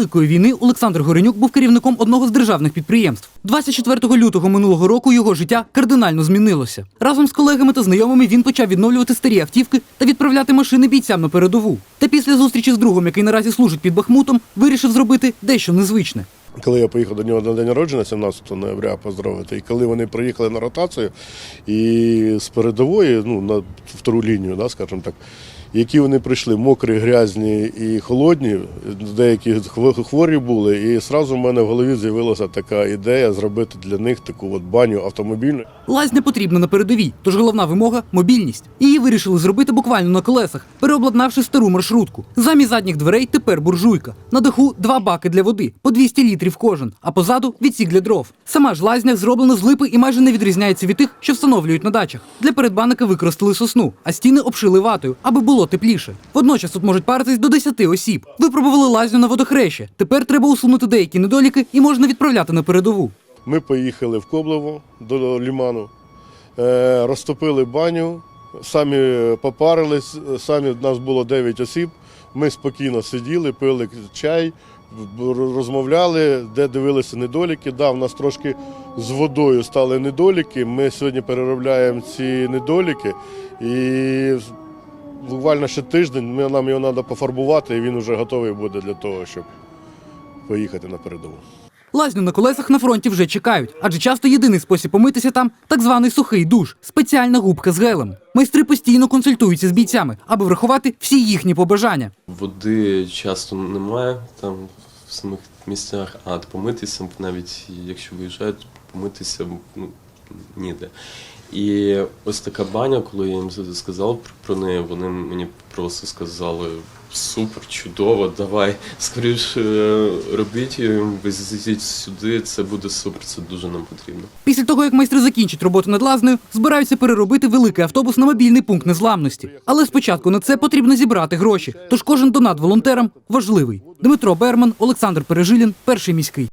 Великої війни Олександр Горенюк був керівником одного з державних підприємств. 24 лютого минулого року його життя кардинально змінилося. Разом з колегами та знайомими він почав відновлювати старі автівки та відправляти машини бійцям на передову. Та після зустрічі з другом, який наразі служить під Бахмутом, вирішив зробити дещо незвичне. Коли я поїхав до нього на день народження, 17 ноября поздоровити, і коли вони приїхали на ротацію і з передової, ну на втору лінію, да, скажімо так, які вони прийшли мокрі, грязні і холодні, деякі хво- хворі були, і одразу в мене в голові з'явилася така ідея зробити для них таку от баню автомобільну. Лазня потрібна на передовій, тож головна вимога мобільність. Її вирішили зробити буквально на колесах, переобладнавши стару маршрутку. Замість задніх дверей тепер буржуйка. На даху два баки для води, по 200 літрів кожен, а позаду відсік для дров. Сама ж лазня зроблена з липи і майже не відрізняється від тих, що встановлюють на дачах. Для передбанника використали сосну, а стіни обшили ватою, аби було тепліше. Водночас тут можуть паритись до 10 осіб. Випробували лазню на водохрещі. Тепер треба усунути деякі недоліки і можна відправляти на передову. Ми поїхали в Коблево до ліману, е, розтопили баню, самі попарились, самі нас було 9 осіб. Ми спокійно сиділи, пили чай, розмовляли, де дивилися недоліки. Да, в нас трошки з водою стали недоліки. Ми сьогодні переробляємо ці недоліки і буквально ще тиждень нам його треба пофарбувати, і він вже готовий буде для того, щоб поїхати на передову. Лазню на колесах на фронті вже чекають, адже часто єдиний спосіб помитися там так званий сухий душ, спеціальна губка з гелем. Майстри постійно консультуються з бійцями, аби врахувати всі їхні побажання. Води часто немає там в самих місцях, а помитися, навіть якщо виїжджають, помитися ну, ніде. І ось така баня, коли я їм сказав про- неї, вони мені просто сказали супер, чудово, давай скоріше е, робіть її, везіть сюди, це буде супер, це дуже нам потрібно. Після того, як майстри закінчать роботу над лазнею, збираються переробити великий автобус на мобільний пункт незламності. Але спочатку на це потрібно зібрати гроші. Тож кожен донат волонтерам важливий. Дмитро Берман, Олександр Пережилін, перший міський.